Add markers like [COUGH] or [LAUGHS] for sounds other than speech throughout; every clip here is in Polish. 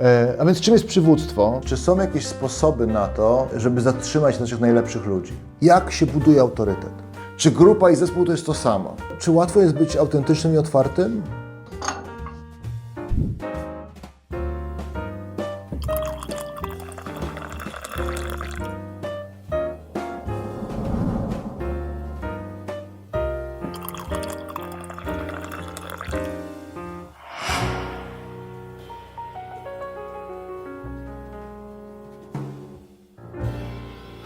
E, A więc czym jest przywództwo? Czy są jakieś sposoby na to, żeby zatrzymać naszych najlepszych ludzi? Jak się buduje autorytet? Czy grupa i zespół to jest to samo? Czy łatwo jest być autentycznym i otwartym?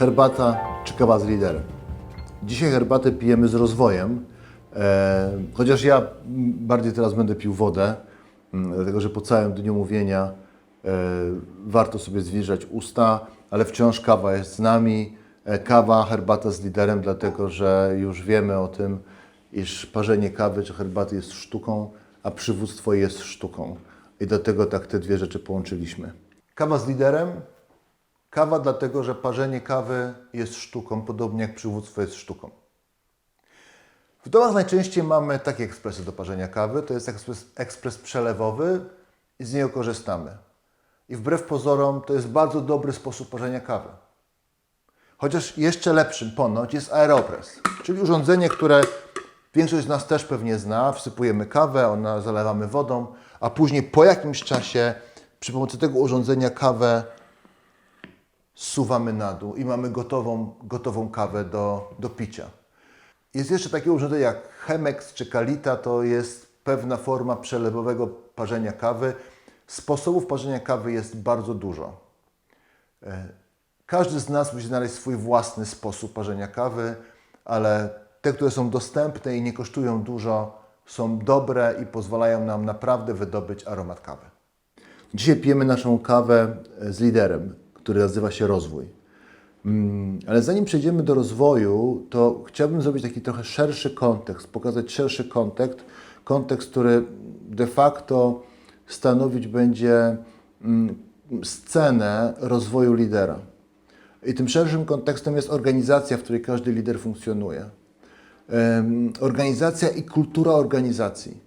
Herbata czy kawa z liderem? Dzisiaj herbatę pijemy z rozwojem, e, chociaż ja bardziej teraz będę pił wodę, mm, dlatego że po całym dniu mówienia e, warto sobie zwilżać usta, ale wciąż kawa jest z nami. E, kawa, herbata z liderem, dlatego że już wiemy o tym, iż parzenie kawy czy herbaty jest sztuką, a przywództwo jest sztuką. I dlatego tak te dwie rzeczy połączyliśmy. Kawa z liderem Kawa dlatego, że parzenie kawy jest sztuką, podobnie jak przywództwo jest sztuką. W domach najczęściej mamy takie ekspresy do parzenia kawy. To jest ekspres, ekspres przelewowy i z niego korzystamy. I wbrew pozorom to jest bardzo dobry sposób parzenia kawy. Chociaż jeszcze lepszym ponoć jest aeropress, czyli urządzenie, które większość z nas też pewnie zna. Wsypujemy kawę, ona zalewamy wodą, a później po jakimś czasie przy pomocy tego urządzenia kawę zsuwamy na dół i mamy gotową, gotową kawę do, do picia. Jest jeszcze takie urządzenie jak Chemex czy Kalita, to jest pewna forma przelewowego parzenia kawy. Sposobów parzenia kawy jest bardzo dużo. E, Każdy z nas musi znaleźć swój własny sposób parzenia kawy, ale te, które są dostępne i nie kosztują dużo, są dobre i pozwalają nam naprawdę wydobyć aromat kawy. Dzisiaj pijemy naszą kawę z liderem, który nazywa się rozwój. Mm, Ale zanim przejdziemy do rozwoju, to chciałbym zrobić taki trochę szerszy kontekst, pokazać szerszy kontekst, kontekst, który de facto stanowić będzie mm, scenę rozwoju lidera. I tym szerszym kontekstem jest organizacja, w której każdy lider funkcjonuje. Organizacja i kultura organizacji.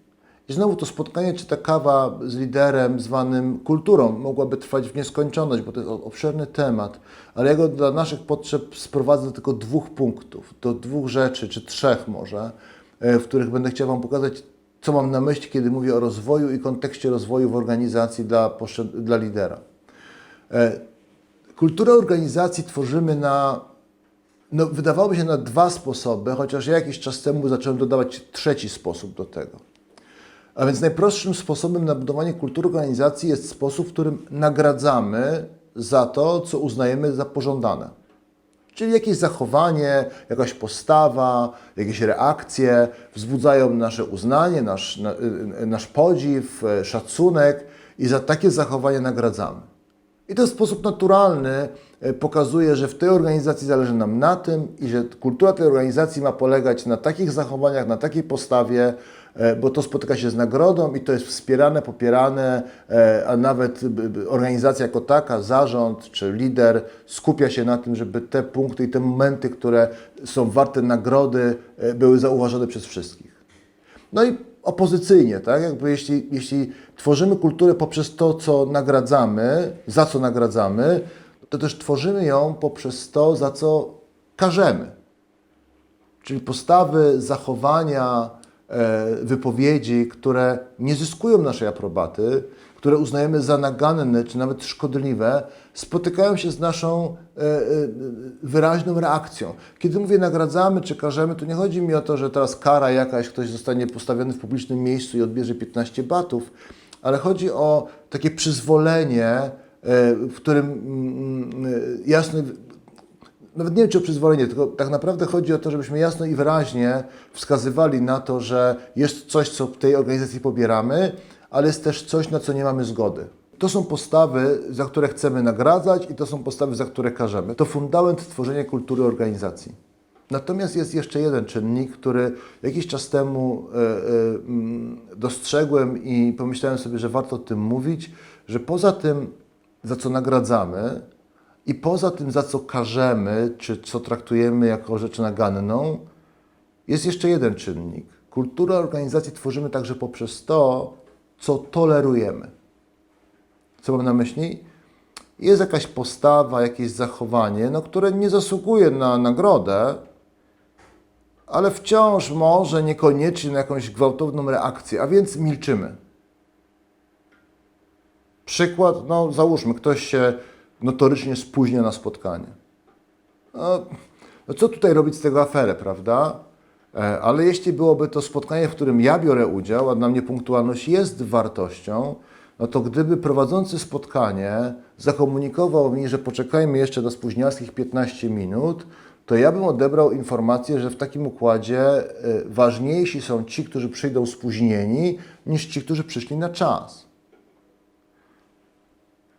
I znowu to spotkanie, czy ta kawa z liderem zwanym kulturą mogłaby trwać w nieskończoność, bo to jest obszerny temat, ale ja go dla naszych potrzeb sprowadzę do tylko dwóch punktów, do dwóch rzeczy, czy trzech może, e, w których będę chciał Wam pokazać, co mam na myśli, kiedy mówię o rozwoju i kontekście rozwoju w organizacji dla, dla lidera. E, Kulturę organizacji tworzymy na, no, wydawałoby się na dwa sposoby, chociaż ja jakiś czas temu zacząłem dodawać trzeci sposób do tego. A więc najprostszym sposobem na budowanie kultury organizacji jest sposób, w którym nagradzamy za to, co uznajemy za pożądane. Czyli jakieś zachowanie, jakaś postawa, jakieś reakcje wzbudzają nasze uznanie, nasz, na, y, nasz podziw, e, szacunek i za takie zachowanie nagradzamy. I to w sposób naturalny e, pokazuje, że w tej organizacji zależy nam na tym i że kultura tej organizacji ma polegać na takich zachowaniach, na takiej postawie, bo to spotyka się z nagrodą i to jest wspierane, popierane, e, a nawet organizacja jako taka, zarząd czy lider skupia się na tym, żeby te punkty i te momenty, które są warte nagrody, e, były zauważone przez wszystkich. No i opozycyjnie, tak? Jakby jeśli, jeśli tworzymy kulturę poprzez to, co nagradzamy, za co nagradzamy, to też tworzymy ją poprzez to, za co karzemy. Czyli postawy, zachowania, e, wypowiedzi, które nie zyskują naszej aprobaty, które uznajemy za naganne czy nawet szkodliwe, spotykają się z naszą e, e, wyraźną reakcją. Kiedy mówię nagradzamy czy karzemy, to nie chodzi mi o to, że teraz kara jakaś, ktoś zostanie postawiony w publicznym miejscu i odbierze 15 batów, ale chodzi o takie przyzwolenie, e, w którym mm, mm, jasno nawet nie wiem czy o przyzwolenie, tylko tak naprawdę chodzi o to, żebyśmy jasno i wyraźnie wskazywali na to, że jest coś, co w tej organizacji pobieramy, ale jest też coś, na co nie mamy zgody. To są postawy, za które chcemy nagradzać i to są postawy, za które karzemy. To fundament tworzenia kultury organizacji. Natomiast jest jeszcze jeden czynnik, który jakiś czas temu e, e, mm, dostrzegłem i pomyślałem sobie, że warto o tym mówić, że poza tym, za co nagradzamy, i poza tym, za co karzemy, czy co traktujemy jako rzecz naganną, jest jeszcze jeden czynnik. Kulturę organizacji tworzymy także poprzez to, co tolerujemy. Co mam na myśli? Jest jakaś postawa, jakieś zachowanie, no, które nie zasługuje na nagrodę, ale wciąż może niekoniecznie na jakąś gwałtowną reakcję, a więc milczymy. Przykład, no załóżmy, ktoś się notorycznie spóźnia na spotkanie. No, no co tutaj robić z tego aferę, prawda? E, Ale jeśli byłoby to spotkanie, w którym ja biorę udział, a dla mnie punktualność jest wartością, no to gdyby prowadzący spotkanie zakomunikował mi, że poczekajmy jeszcze do spóźnialskich 15 minut, to ja bym odebrał informację, że w takim układzie e, ważniejsi są ci, którzy przyjdą spóźnieni, niż ci, którzy przyszli na czas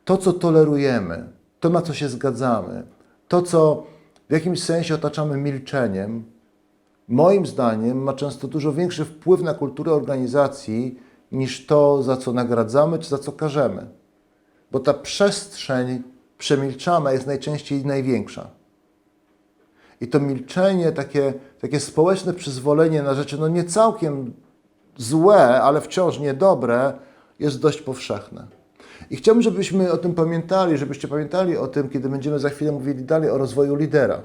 to, co tolerujemy, to, na co się zgadzamy, to, co w jakimś sensie otaczamy milczeniem, moim zdaniem ma często dużo większy wpływ na kulturę organizacji niż to, za co nagradzamy czy za co karzemy. Bo ta przestrzeń przemilczana jest najczęściej największa. I to milczenie, takie, takie społeczne przyzwolenie na rzeczy, no nie całkiem złe, ale wciąż niedobre, jest dość powszechne. I chciałbym, żebyśmy o tym pamiętali, żebyście pamiętali o tym, kiedy będziemy za chwilę mówili dalej o rozwoju lidera.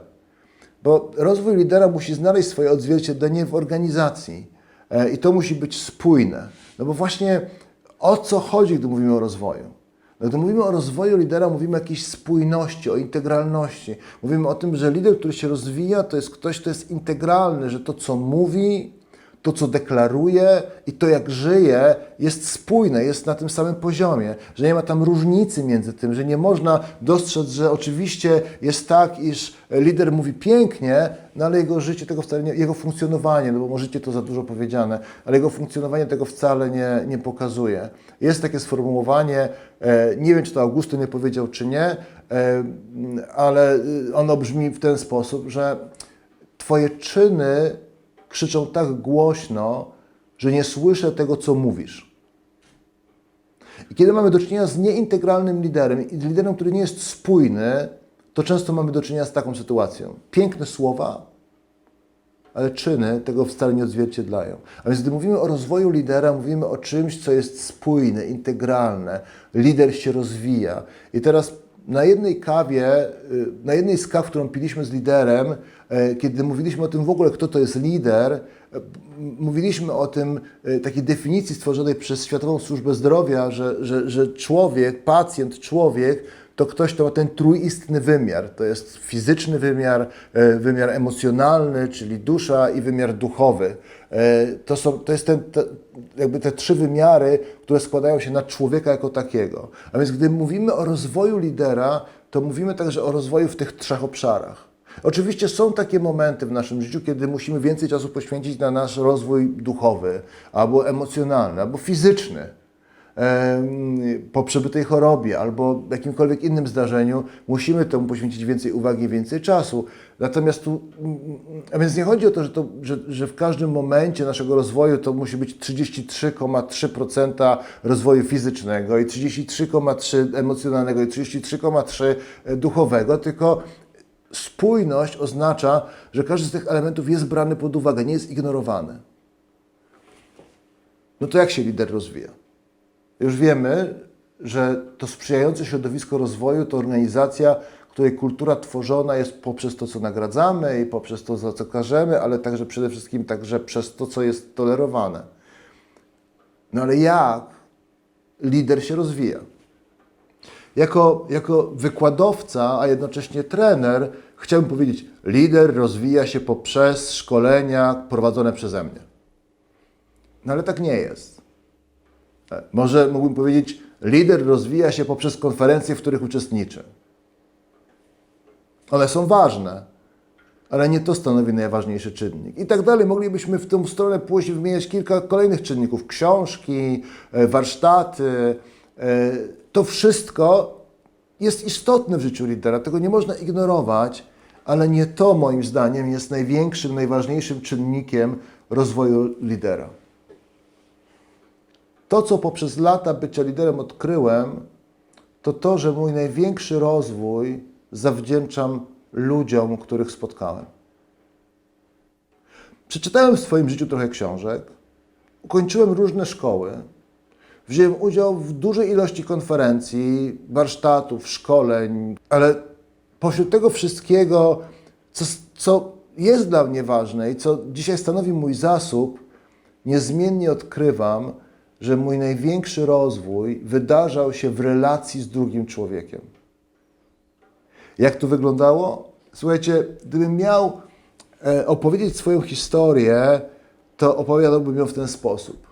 Bo rozwój lidera musi znaleźć swoje odzwierciedlenie w organizacji E, i to musi być spójne. No bo właśnie o co chodzi, gdy mówimy o rozwoju? No, gdy mówimy o rozwoju lidera, mówimy o jakiejś spójności, o integralności. Mówimy o tym, że lider, który się rozwija, to jest ktoś, kto jest integralny, że to, co mówi, to, co deklaruje i to, jak żyje, jest spójne, jest na tym samym poziomie, że nie ma tam różnicy między tym, że nie można dostrzec, że oczywiście jest tak, iż lider mówi pięknie, no ale jego życie tego wcale nie, jego funkcjonowanie, no bo może życie to za dużo powiedziane, ale jego funkcjonowanie tego wcale nie, nie pokazuje. Jest takie sformułowanie, e, nie wiem, czy to Augustyn nie powiedział, czy nie, e, ale y, ono brzmi w ten sposób, że Twoje czyny krzyczą tak głośno, że nie słyszę tego, co mówisz. I kiedy mamy do czynienia z nieintegralnym liderem i liderem, który nie jest spójny, to często mamy do czynienia z taką sytuacją. Piękne słowa, ale czyny tego wcale nie odzwierciedlają. A więc gdy mówimy o rozwoju lidera, mówimy o czymś, co jest spójne, integralne. Lider się rozwija. I teraz na jednej kawie, y, na jednej z kaw, którą piliśmy z liderem, e, kiedy mówiliśmy o tym w ogóle, kto to jest lider, e, mówiliśmy o tym, e, takiej definicji stworzonej przez Światową Służbę Zdrowia, że, że, że człowiek, pacjent, człowiek to ktoś, kto ma ten trójistny wymiar. To jest fizyczny wymiar, e, wymiar emocjonalny, czyli dusza i wymiar duchowy. E, To, są, to jest ten, te, jakby te trzy wymiary, które składają się na człowieka jako takiego. A więc gdy mówimy o rozwoju lidera, to mówimy także o rozwoju w tych trzech obszarach. Oczywiście są takie momenty w naszym życiu, kiedy musimy więcej czasu poświęcić na nasz rozwój duchowy, albo emocjonalny, albo fizyczny po przebytej chorobie albo jakimkolwiek innym zdarzeniu, musimy temu poświęcić więcej uwagi, więcej czasu. Natomiast tu, a więc nie chodzi o to, że, to że, że w każdym momencie naszego rozwoju to musi być 33,3% rozwoju fizycznego i 33,3% emocjonalnego i 33,3% duchowego, tylko spójność oznacza, że każdy z tych elementów jest brany pod uwagę, nie jest ignorowany. No to jak się lider rozwija? Już wiemy, że to sprzyjające środowisko rozwoju to organizacja, której kultura tworzona jest poprzez to, co nagradzamy i poprzez to, za co karzemy, ale także przede wszystkim także przez to, co jest tolerowane. No ale jak lider się rozwija? Jako, jako wykładowca, a jednocześnie trener, chciałbym powiedzieć, lider rozwija się poprzez szkolenia prowadzone przeze mnie. No ale tak nie jest. Może mógłbym powiedzieć, lider rozwija się poprzez konferencje, w których uczestniczy. One są ważne, ale nie to stanowi najważniejszy czynnik. I tak dalej. Moglibyśmy w tą stronę pójść i wymieniać kilka kolejnych czynników. Książki, e, warsztaty. e, To wszystko jest istotne w życiu lidera. Tego nie można ignorować, ale nie to moim zdaniem jest największym, najważniejszym czynnikiem rozwoju lidera. To, co poprzez lata bycia liderem odkryłem, to to, że mój największy rozwój zawdzięczam ludziom, których spotkałem. Przeczytałem w swoim życiu trochę książek, ukończyłem różne szkoły, Wziąłem udział w dużej ilości konferencji, warsztatów, szkoleń, ale pośród tego wszystkiego, co, co jest dla mnie ważne i co dzisiaj stanowi mój zasób, niezmiennie odkrywam, że mój największy rozwój wydarzał się w relacji z drugim człowiekiem. Jak to wyglądało? Słuchajcie, gdybym miał e, opowiedzieć swoją historię, to opowiadałbym ją w ten sposób.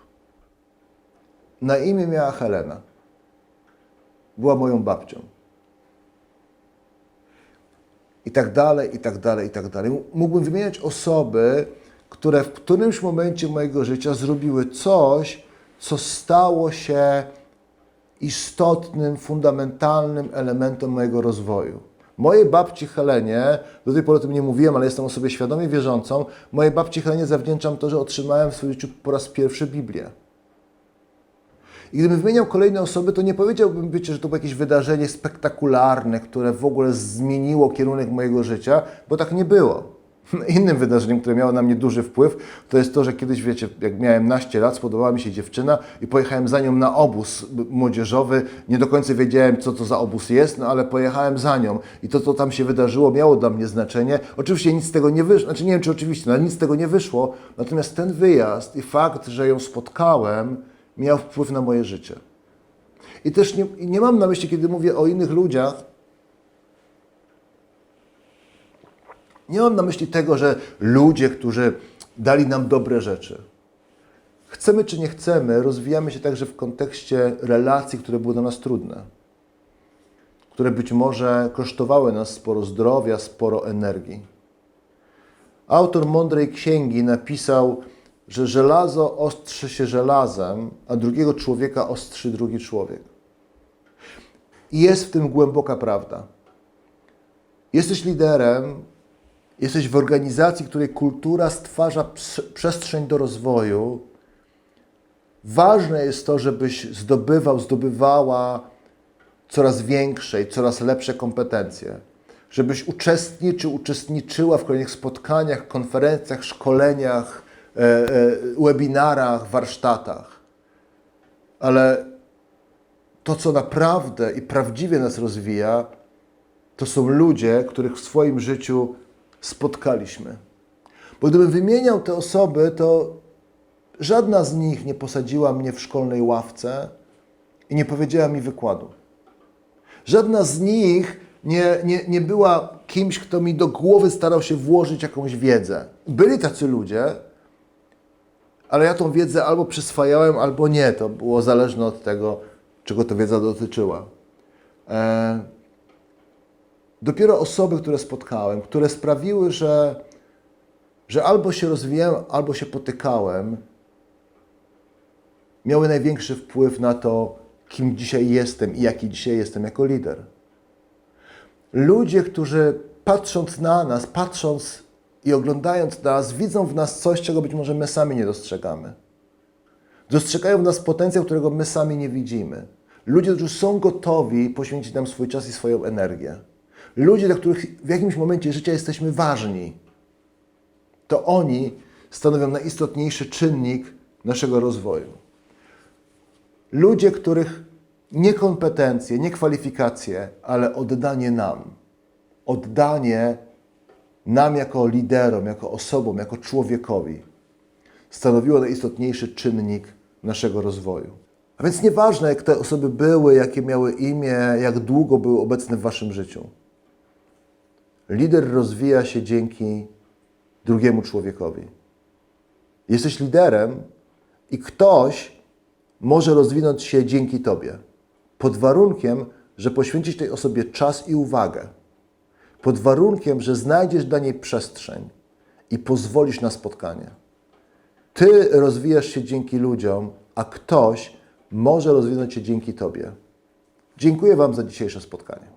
Na imię miała Helena. Była moją babcią. I tak dalej, i tak dalej, i tak dalej. Mógłbym wymieniać osoby, które w którymś momencie mojego życia zrobiły coś, co stało się istotnym, fundamentalnym elementem mojego rozwoju. Mojej babci Helenie, do tej pory o tym nie mówiłem, ale jestem osobą świadomie wierzącą, mojej babci Helenie zawdzięczam to, że otrzymałem w swoim życiu po raz pierwszy Biblię. I gdybym wymieniał kolejne osoby, to nie powiedziałbym, wiecie, że to było jakieś wydarzenie spektakularne, które w ogóle zmieniło kierunek mojego życia, bo tak nie było. [LAUGHS] Innym wydarzeniem, które miało na mnie duży wpływ, to jest to, że kiedyś, wiecie, jak miałem naście lat, spodobała mi się dziewczyna i pojechałem za nią na obóz młodzieżowy. Nie do końca wiedziałem, co to za obóz jest, no ale pojechałem za nią i to, co tam się wydarzyło, miało dla mnie znaczenie. Oczywiście nic z tego nie wyszło, znaczy nie wiem, czy oczywiście, no, ale nic z tego nie wyszło. Natomiast ten wyjazd i fakt, że ją spotkałem, miał wpływ na moje życie. I też nie, nie mam na myśli, kiedy mówię o innych ludziach, nie mam na myśli tego, że ludzie, którzy dali nam dobre rzeczy. Chcemy czy nie chcemy, rozwijamy się także w kontekście relacji, które były dla nas trudne, które być może kosztowały nas sporo zdrowia, sporo energii. Autor mądrej księgi napisał, że żelazo ostrzy się żelazem, a drugiego człowieka ostrzy drugi człowiek. I jest w tym głęboka prawda. Jesteś liderem, jesteś w organizacji, której kultura stwarza przestrzeń do rozwoju. Ważne jest to, żebyś zdobywał, zdobywała coraz większe i coraz lepsze kompetencje. Żebyś uczestniczył, uczestniczyła w kolejnych spotkaniach, konferencjach, szkoleniach, e, e, webinarach, warsztatach. Ale to, co naprawdę i prawdziwie nas rozwija, to są ludzie, których w swoim życiu spotkaliśmy. Bo gdybym wymieniał te osoby, to żadna z nich nie posadziła mnie w szkolnej ławce i nie powiedziała mi wykładu. Żadna z nich nie, nie, nie była kimś, kto mi do głowy starał się włożyć jakąś wiedzę. Byli tacy ludzie, ale ja tą wiedzę albo przyswajałem, albo nie. To było zależne od tego, czego ta wiedza dotyczyła. E dopiero osoby, które spotkałem, które sprawiły, że, że albo się rozwijałem, albo się potykałem, miały największy wpływ na to, kim dzisiaj jestem i jaki dzisiaj jestem jako lider. Ludzie, którzy patrząc na nas, patrząc i oglądając nas, widzą w nas coś, czego być może my sami nie dostrzegamy. Dostrzegają w nas potencjał, którego my sami nie widzimy. Ludzie, którzy są gotowi poświęcić nam swój czas i swoją energię. Ludzie, dla których w jakimś momencie życia jesteśmy ważni, to oni stanowią najistotniejszy czynnik naszego rozwoju. Ludzie, których nie kompetencje, nie kwalifikacje, ale oddanie nam, oddanie nam jako liderom, jako osobom, jako człowiekowi stanowiło najistotniejszy czynnik naszego rozwoju. A więc nieważne, jak te osoby były, jakie miały imię, jak długo były obecne w waszym życiu. Lider rozwija się dzięki drugiemu człowiekowi. Jesteś liderem i ktoś może rozwinąć się dzięki Tobie. Pod warunkiem, że poświęcisz tej osobie czas i uwagę. Pod warunkiem, że znajdziesz dla niej przestrzeń i pozwolisz na spotkanie. Ty rozwijasz się dzięki ludziom, a ktoś może rozwinąć się dzięki Tobie. Dziękuję Wam za dzisiejsze spotkanie.